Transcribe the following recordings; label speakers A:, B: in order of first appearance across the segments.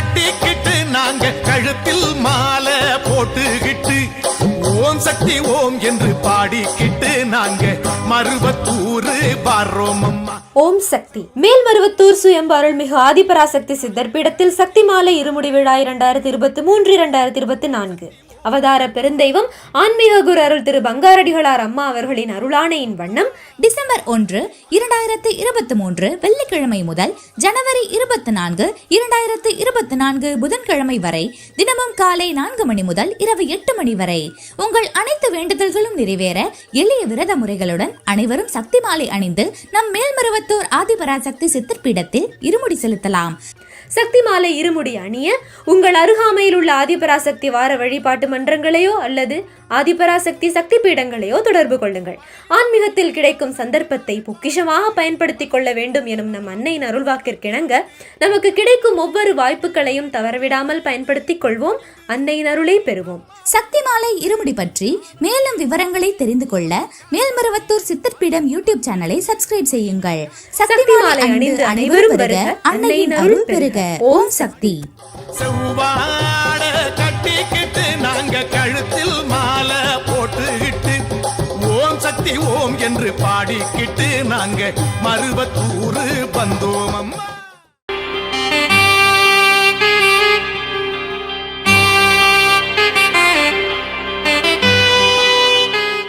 A: கட்டிக்கிட்டு நாங்க கழுத்தில் மாலை போட்டுக்கிட்டு ஓம் சக்தி ஓம் என்று பாடிக்கிட்டு நாங்க மருவத்தூர் வர்றோம்
B: ஓம் சக்தி. மேல்மருவத்தூர் சுயம்பு அருள்மிகு ஆதிபராசக்தி சித்தர் பீடத்தில் சக்தி மாலை இருமுடி விழா இரண்டாயிரத்தி இருபத்தி மூன்று இரண்டாயிரத்தி இருபத்தி நான்கு. அவதார பெருந்தெய்வம் ஆன்மீக குரு அருள் திரு பங்காரடிகளார் அம்மா அவர்களின் அருளானையின் வண்ணம்
C: டிசம்பர் ஒன்று இரண்டாயிரத்து இருபத்தி மூன்று வெள்ளிக்கிழமை முதல் ஜனவரி இருபத்தி நான்கு இரண்டாயிரத்து இருபத்தி நான்கு புதன்கிழமை வரை தினமும் காலை நான்கு மணி முதல் இரவு எட்டு மணி வரை. உங்கள் அனைத்து வேண்டுதல்களும் நிறைவேற எளிய விரத முறைகளுடன் அனைவரும் சக்தி மாலை அணிந்து நம் மேல்மருவத்தூர் ஆதிபராசக்தி சித்தர்பீடத்தில் இருமுடி செலுத்தலாம்.
B: சக்தி மாலை இருமுடி அணிய உங்கள் அருகாமையில் உள்ள ஆதிபராசக்தி வார வழிபாட்டு மன்றங்களையோ அல்லது ஆதிபராசக்தி சக்தி பீடங்களையோ தொடர்பு கொள்ளுங்கள். ஆன்மீகத்தில் கிடைக்கும் சந்தர்ப்பத்தை பொக்கிஷமாக பயன்படுத்திக் கொள்ள வேண்டும் எனும் நம் அன்னையின் அருள்வாக்கிற்கிணங்க நமக்கு கிடைக்கும் ஒவ்வொரு வாய்ப்புகளையும் தவறவிடாமல் பயன்படுத்திக் கொள்வோம். அன்னையின் அருளை பெறுவோம்.
C: சக்தி மாலை இருமுடி பற்றி மேலும் விவரங்களை தெரிந்து கொள்ள மேல்மருவத்தூர் சித்தர் பீடம் யூடியூப் சேனலை சப்ஸ்கிரைப் செய்யுங்கள். சக்தி மாலை அணிந்து அனைவரும் அன்னையின் அருள் பெறுக. ஓம் சக்தி.
A: செவ்வாட கட்டிக்கிட்டு நாங்க கழுத்தில் மாலை போட்டுக்கிட்டு ஓம் சக்தி ஓம் என்று பாடிக்கிட்டு நாங்க மருவத்தூரு வந்தோம் அம்மா.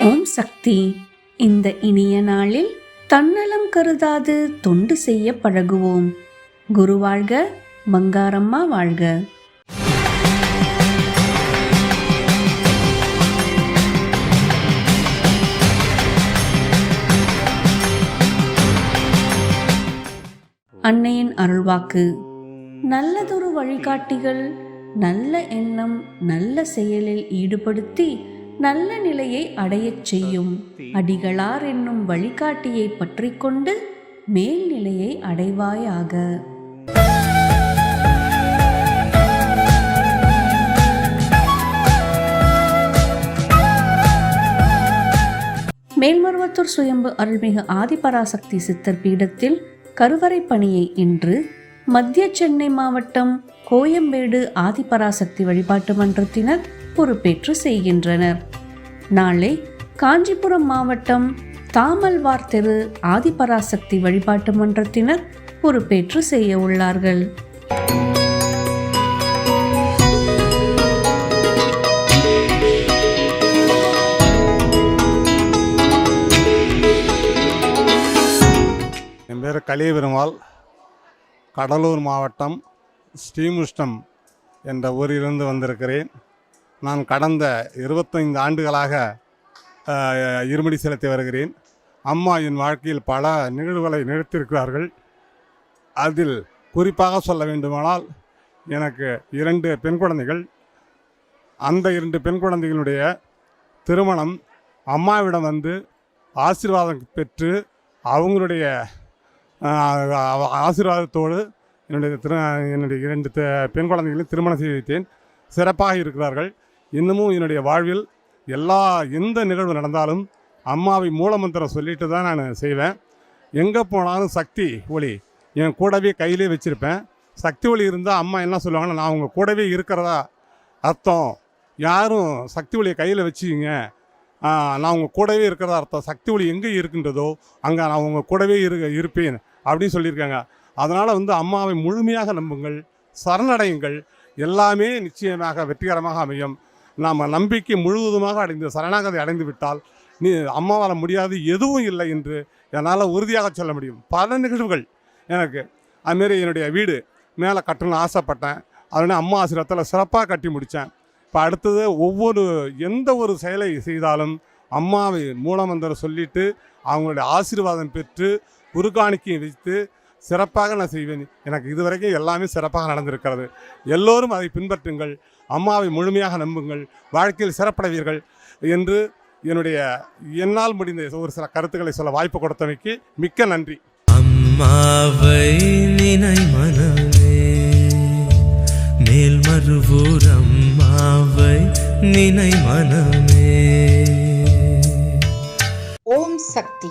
D: ஓம் சக்தி. இந்த இனிய நாளில் தன்னலம் கருதாது தொண்டு செய்ய பழகுவோம். குரு வாழ்க பங்காரம்மா வாழ்க. அன்னையின் அருள்வாக்கு. நல்லதொரு வழிகாட்டிகள் நல்ல எண்ணம் நல்ல செயலில் ஈடுபடுத்தி நல்ல நிலையை அடையச் செய்யும். அடிகளார் என்னும் வழிகாட்டியை பற்றிக்கொண்டு மேல்நிலையை அடைவாயாக. மேல்மருவத்தூர் சுயம்பு அருள்மிகு ஆதிபராசக்தி சித்தர் பீடத்தில் கருவறை பணியை இன்று மத்திய சென்னை மாவட்டம் கோயம்பேடு ஆதிபராசக்தி வழிபாட்டு மன்றத்தினர் பொறுப்பேற்று செய்கின்றனர். நாளை காஞ்சிபுரம் மாவட்டம் தாமல்வார் தெரு ஆதிபராசக்தி வழிபாட்டு மன்றத்தினர் பொறுப்பேற்று செய்ய உள்ளார்கள்.
E: என் பேர் கலியபெருமாள் கடலூர் மாவட்டம் ஸ்ரீமுஷ்டம் என்ற ஊரிலிருந்து வந்திருக்கிறேன். நான் கடந்த இருபத்தைந்து ஆண்டுகளாக இருமடி செலுத்தி வருகிறேன். அம்மா என் வாழ்க்கையில் பல நிகழ்வுகளை நிகழ்த்தியிருக்கிறார்கள். அதில் குறிப்பாக சொல்ல வேண்டுமானால் எனக்கு இரண்டு பெண் குழந்தைகள். அந்த இரண்டு பெண் குழந்தைகளுடைய திருமணம் அம்மாவிடம் வந்து ஆசீர்வாதம் பெற்று அவங்களுடைய ஆசீர்வாதத்தோடு என்னுடைய திரு என்னுடைய இரண்டு பெண் குழந்தைகளையும் திருமணம் செய்து வைத்தேன். சிறப்பாக இருக்கிறார்கள். இன்னமும் என்னுடைய வாழ்வில் எல்லா எந்த நிகழ்வு நடந்தாலும் அம்மாவை மூலமந்திரம் சொல்லிட்டு தான் நான் செய்வேன். எங்கே போனாலும் சக்தி ஒளி. என் கூடவே கையிலே வச்சுருப்பேன். சக்தி ஒளி இருந்தால் அம்மா என்ன சொல்லுவாங்கன்னா நான் உங்கள் கூடவே இருக்கிறதா? அர்த்தம். யாரும் சக்தி ஒளியை கையில் வச்சுக்கிங்க. நான் உங்கள் கூடவே இருக்கிறதா அர்த்தம். சக்தி ஒளி எங்கே இருக்கின்றதோ அங்கே நான் உங்கள் கூடவே இரு இருப்பேன். அப்படின்னு சொல்லியிருக்காங்க. அதனால் வந்து அம்மாவை முழுமையாக நம்புங்கள் சரணடையுங்கள். எல்லாமே நிச்சயமாக வெற்றிகரமாக அமையும். நாம் நம்பிக்கை முழுவதுமாக அடைந்து சரணாகதி அடைந்து விட்டால் நீ அம்மாவால் முடியாது எதுவும் இல்லை என்று என்னால் உறுதியாக சொல்ல முடியும். பல நிகழ்வுகள் எனக்கு. அதுமாரி என்னுடைய வீடு மேலே கட்டணும்னு ஆசைப்பட்டேன். அதனால் அம்மா ஆசிரியத்தில் சிறப்பாக கட்டி முடித்தேன் இப்போ அடுத்தது ஒவ்வொரு எந்த ஒரு செயலை செய்தாலும் அம்மாவை மூலமந்திரம் சொல்லிட்டு அவங்களுடைய ஆசீர்வாதம் பெற்று குருகாணிக்கையை வைத்து சிறப்பாக நான் செய்வேன். எனக்கு இதுவரைக்கும் எல்லாமே சிறப்பாக நடந்திருக்கிறது. எல்லோரும் அதை பின்பற்றுங்கள். அம்மாவை முழுமையாக நம்புங்கள். வாழ்க்கையில் சிறப்படைவீர்கள் என்று என்னுடைய என்னால் முடிந்த ஒரு சில கருத்துக்களை சொல்ல வாய்ப்பு கொடுத்தமைக்கு மிக்க நன்றி.
F: அம்மாவை நினை மனமே மேல்மருவூர் அம்மாவை நினை மனமே
G: ஓம் சக்தி.